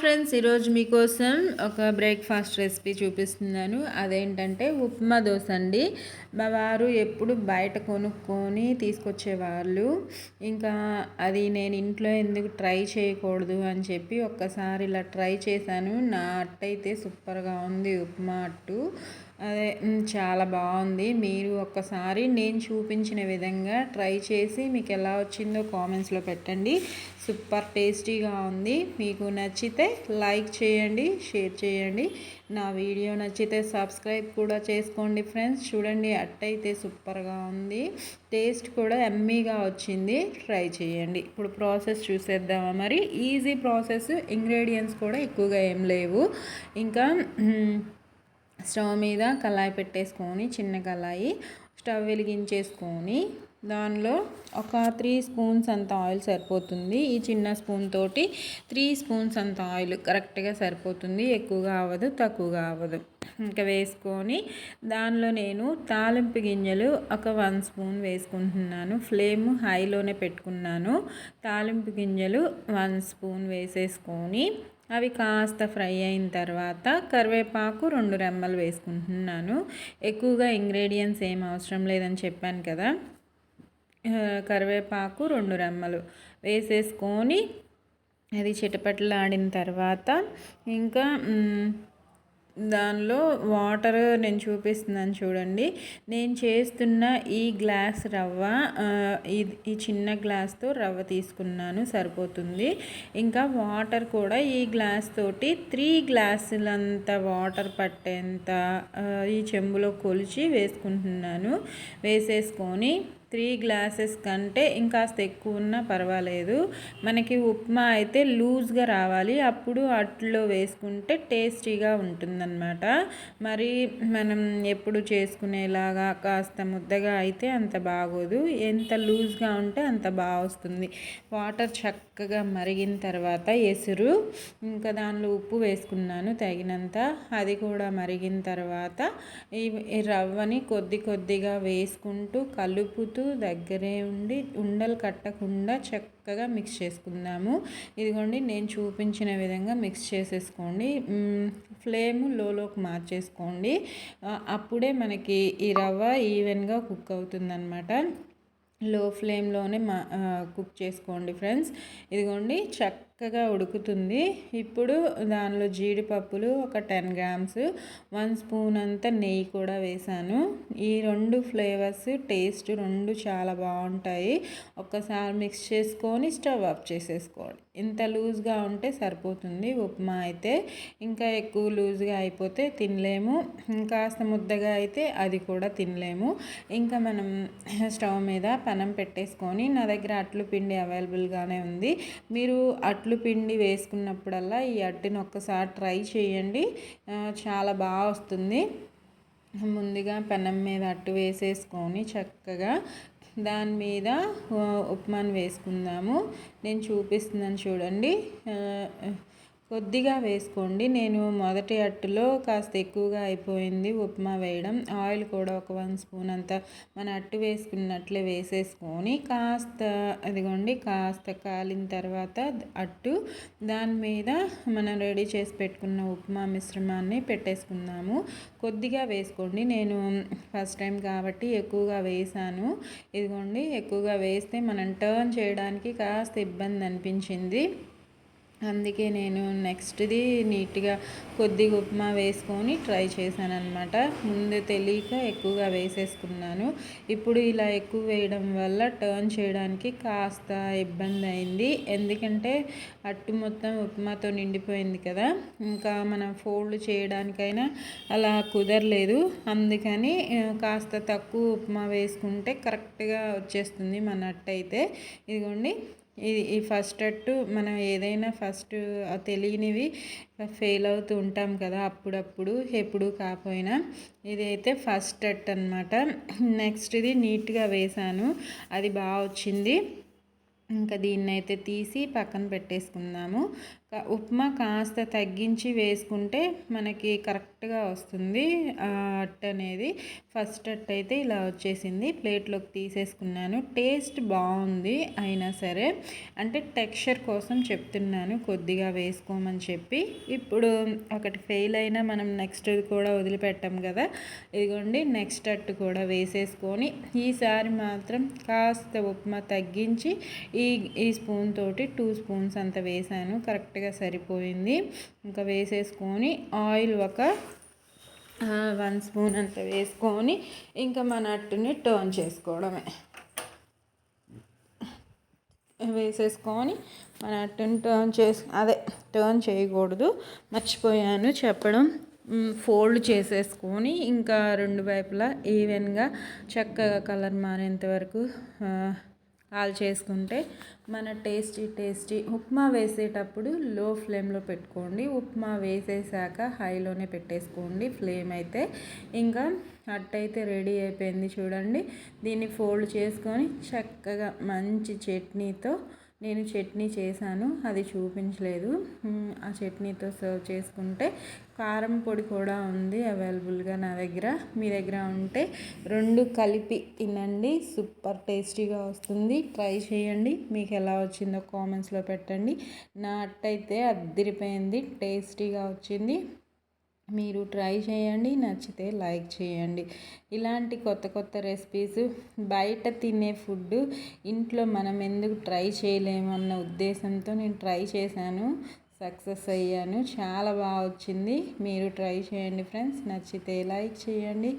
Friends ఈరోజు మీకోసం ఒక బ్రేక్ఫాస్ట్ రెసిపీ చూపిస్తున్నాను. అదేంటంటే ఉప్మా దోశ అండి. మా వారు ఎప్పుడు బయట కొనుక్కొని తీసుకొచ్చేవాళ్ళు. ఇంకా అది నేను ఇంట్లో ఎందుకు ట్రై చేయకూడదు అని చెప్పి ఒక్కసారి ఇలా ట్రై చేశాను. నా అట్టయితే సూపర్గా ఉంది ఉప్మా అట్టు. అదే చాలా బాగుంది. మీరు ఒక్కసారి నేను చూపించిన విధంగా ట్రై చేసి మీకు ఎలా వచ్చిందో కామెంట్స్లో పెట్టండి. సూపర్ టేస్టీగా ఉంది. మీకు నచ్చితే లైక్ చేయండి షేర్ చేయండి. నా వీడియో నచ్చితే సబ్స్క్రైబ్ కూడా చేసుకోండి ఫ్రెండ్స్. చూడండి అట్టయితే సూపర్గా ఉంది. టేస్ట్ కూడా ఎమ్మీగా వచ్చింది. ట్రై చేయండి. ఇప్పుడు ప్రాసెస్ చూసేద్దామా మరి. Easy process. ఇంగ్రీడియంట్స్ కూడా ఎక్కువగా ఏం లేవు. ఇంకా స్టవ్ మీద కళాయి పెట్టేసుకొని చిన్న కళాయి స్టవ్ వెలిగించేసుకొని దానిలో ఒక త్రీ స్పూన్స్ అంత ఆయిల్ సరిపోతుంది. ఈ చిన్న స్పూన్ తోటి త్రీ స్పూన్స్ అంత ఆయిల్ కరెక్ట్గా సరిపోతుంది. ఎక్కువగా అవ్వదు తక్కువగా అవ్వదు. ఇంకా వేసుకొని దానిలో నేను తాలింపు గింజలు ఒక వన్ స్పూన్ వేసుకుంటున్నాను. ఫ్లేమ్ హైలోనే పెట్టుకున్నాను. తాలింపు గింజలు వన్ స్పూన్ వేసేసుకొని అవి కాస్త ఫ్రై అయిన తర్వాత కరివేపాకు రెండు రెమ్మలు వేసుకుంటున్నాను. ఎక్కువగా ఇంగ్రీడియంట్స్ ఏం అవసరం లేదని చెప్పాను కదా. కరివేపాకు రెండు రెమ్మలు వేసేసుకొని అది చిటపట్లాడిన తర్వాత ఇంకా దానిలో వాటర్ నేను చూపిస్తున్నాను చూడండి. నేను చేస్తున్న ఈ గ్లాస్ రవ్వ ఈ చిన్న గ్లాస్తో రవ్వ తీసుకున్నాను సరిపోతుంది. ఇంకా వాటర్ కూడా ఈ గ్లాస్ తోటి త్రీ గ్లాసులంత వాటర్ పట్టేంత ఈ చెంబులో కొలిచి వేసుకుంటున్నాను. వేసేసుకొని త్రీ గ్లాసెస్ కంటే ఇంకాస్త ఎక్కువ ఉన్నా పర్వాలేదు. మనకి ఉప్మా అయితే లూజ్గా రావాలి. అప్పుడు అట్లో వేసుకుంటే టేస్టీగా ఉంటుందన్నమాట. మరి మనం ఎప్పుడు చేసుకునేలాగా కాస్త ముద్దగా అయితే అంత బాగోదు. ఎంత లూజ్గా ఉంటే అంత బాగా వస్తుంది. వాటర్ చక్కగా మరిగిన తర్వాత ఎసురు. ఇంకా దానిలో ఉప్పు వేసుకున్నాను తగినంత. అది కూడా మరిగిన తర్వాత ఈ రవ్వని కొద్ది కొద్దిగా వేసుకుంటూ కలుపుతూ కలుపుతూ దగ్గరే ఉండి ఉండలు కట్టకుండా చక్కగా మిక్స్ చేసుకుందాము. ఇదిగోండి నేను చూపించిన విధంగా మిక్స్ చేసేసుకోండి. ఫ్లేమ్ లోలోకి మార్చేసుకోండి. అప్పుడే మనకి ఈ రవ్వ ఈవెన్గా కుక్ అవుతుందన్నమాట. లో ఫ్లేమ్లోనే మా కుక్ చేసుకోండి ఫ్రెండ్స్. ఇదిగోండి చక్క చక్కగా ఉడుకుతుంది. ఇప్పుడు దానిలో జీడిపప్పులు ఒక టెన్ గ్రామ్స్ వన్ స్పూన్ అంత నెయ్యి కూడా వేసాను. ఈ రెండు ఫ్లేవర్స్ టేస్ట్ రెండు చాలా బాగుంటాయి. ఒక్కసారి మిక్స్ చేసుకొని స్టవ్ ఆఫ్ చేసేసుకోండి. ఇంత లూజ్గా ఉంటే సరిపోతుంది ఉప్మా అయితే. ఇంకా ఎక్కువ లూజ్గా అయిపోతే తినలేము. ఇంకాస్త ముద్దగా అయితే అది కూడా తినలేము. ఇంకా మనం స్టవ్ మీద పనం పెట్టేసుకొని నా దగ్గర అట్లు పిండి అవైలబుల్గానే ఉంది. మీరు అట్లు పిండి వేసుకున్నప్పుడల్లా ఈ అట్టుని ఒక్కసారి ట్రై చేయండి. చాలా బాగా వస్తుంది. ముందుగా పెనం మీద అట్టు వేసేసుకొని చక్కగా దాని మీద ఉప్మాను వేసుకుందాము. నేను చూపిస్తున్నాను చూడండి. కొద్దిగా వేసుకోండి. నేను మొదటి అట్టులో కాస్త ఎక్కువగా అయిపోయింది ఉప్మా వేయడం. ఆయిల్ కూడా ఒక వన్ స్పూన్ అంత మన అట్టు వేసుకున్నట్లే వేసేసుకొని కాస్త అదిగోండి కాస్త కాలిన తర్వాత అట్టు దాని మీద మనం రెడీ చేసి పెట్టుకున్న ఉప్మా మిశ్రమాన్ని పెట్టేసుకుందాము. కొద్దిగా వేసుకోండి. నేను ఫస్ట్ టైం కాబట్టి ఎక్కువగా వేసాను. ఇదిగోండి ఎక్కువగా వేస్తే మనం టర్న్ చేయడానికి కాస్త ఇబ్బంది అనిపించింది. అందుకే నేను నెక్స్ట్ది నీట్గా కొద్దిగా ఉప్మా వేసుకొని ట్రై చేశాను అనమాట ముందు తెలియక ఎక్కువగా వేసేసుకున్నాను. ఇప్పుడు ఇలా ఎక్కువ వేయడం వల్ల టర్న్ చేయడానికి కాస్త ఇబ్బంది అయింది ఎందుకంటే అట్టు మొత్తం ఉప్మాతో నిండిపోయింది కదా. ఇంకా మనం ఫోల్డ్ చేయడానికైనా అలా కుదరలేదు. అందుకని కాస్త తక్కువ ఉప్మా వేసుకుంటే కరెక్ట్గా వచ్చేస్తుంది మన అట్టు అయితే ఇదిగోండి ఇది ఈ ఫస్ట్ అట్టు మనం ఏదైనా ఫస్ట్ తెలియనివి ఫెయిల్ అవుతూ ఉంటాం కదా అప్పుడప్పుడు ఎప్పుడు కాకపోయినా. ఇది అయితే ఫస్ట్ అట్ అనమాట నెక్స్ట్ ఇది నీట్గా వేసాను. అది బాగా వచ్చింది. ఇంకా దీన్ని అయితే తీసి పక్కన పెట్టేసుకుందాము. ఉప్మా కాస్త తగ్గించి వేసుకుంటే మనకి కరెక్ట్గా వస్తుంది. ఆ అట్ట అనేది ఫస్ట్ అట్ అయితే ఇలా వచ్చేసింది. ప్లేట్లోకి తీసేసుకున్నాను. టేస్ట్ బాగుంది అయినా సరే. అంటే టెక్స్చర్ కోసం చెప్తున్నాను. కొద్దిగా వేసుకోమని చెప్పి. ఇప్పుడు ఒకటి ఫెయిల్ అయినా మనం నెక్స్ట్ కూడా వదిలిపెట్టాం కదా. ఇదిగోండి నెక్స్ట్ అట్టు కూడా వేసేసుకొని ఈసారి మాత్రం కాస్త ఉప్మా తగ్గించి ఈ ఈ స్పూన్ తోటి టూ స్పూన్స్ అంత వేసాను. కరెక్ట్గా సరిపోయింది. ఇంకా వేసేసుకొని ఆయిల్ ఒక వన్ స్పూన్ అంత వేసుకొని ఇంకా మన అట్టుని టర్న్ చేసుకోవడమే. వేసేసుకొని మన అట్టుని టర్న్ చేసు అదే టర్న్ చేయకూడదు. మర్చిపోయాను చెప్పడం. ఫోల్డ్ చేసేసుకొని ఇంకా రెండు వైపులా ఈవెన్గా చక్కగా కలర్ మారేంత వరకు కాల్ చేసుకుంటే మన టేస్టీ టేస్టీ ఉప్మా వేసేటప్పుడు లో ఫ్లేమ్లో పెట్టుకోండి. ఉప్మా వేసేసాక హైలోనే పెట్టేసుకోండి. ఫ్లేమ్ అయితే ఇంకా అట్టయితే రెడీ అయిపోయింది చూడండి. దీన్ని ఫోల్డ్ చేసుకొని చక్కగా మంచి చట్నీతో నేను చట్నీ చేశాను అది చూపించలేదు. ఆ చట్నీతో సర్వ్ చేసుకుంటే కారం పొడి కూడా ఉంది అవైలబుల్గా నా దగ్గర. మీ దగ్గర ఉంటే రెండు కలిపి తినండి సూపర్ టేస్టీగా వస్తుంది. ట్రై చేయండి. మీకు ఎలా వచ్చిందో కామెంట్స్లో పెట్టండి. నా అట్టయితే అద్దిరిపోయింది టేస్టీగా వచ్చింది. మీరు ట్రై చేయండి నచ్చితే లైక్ చేయండి. ఇలాంటి కొత్త కొత్త రెసిపీస్ బయట తినే ఫుడ్ ఇంట్లో మనం ఎందుకు ట్రై చేయలేమన్న ఉద్దేశంతో నేను ట్రై చేశాను. సక్సెస్ అయ్యాను. చాలా బాగా వచ్చింది. మీరు ట్రై చేయండి ఫ్రెండ్స్. నచ్చితే లైక్ చేయండి.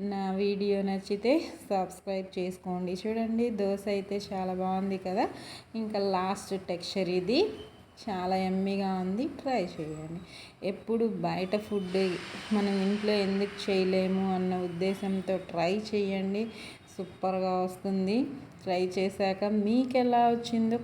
నా వీడియో నచ్చితే సబ్స్క్రైబ్ చేసుకోండి. చూడండి దోశ అయితే చాలా బాగుంది కదా. ఇంకా లాస్ట్ టెక్స్చర్ ఇది. చాలా ఎమ్మీగా ఉంది. ట్రై చేయండి. ఎప్పుడు బయట ఫుడ్ మనం ఇంట్లో ఎందుకు చేయలేము అన్న ఉద్దేశంతో ట్రై చేయండి. సూపర్గా వస్తుంది. ట్రై చేశాక మీకు ఎలా వచ్చిందో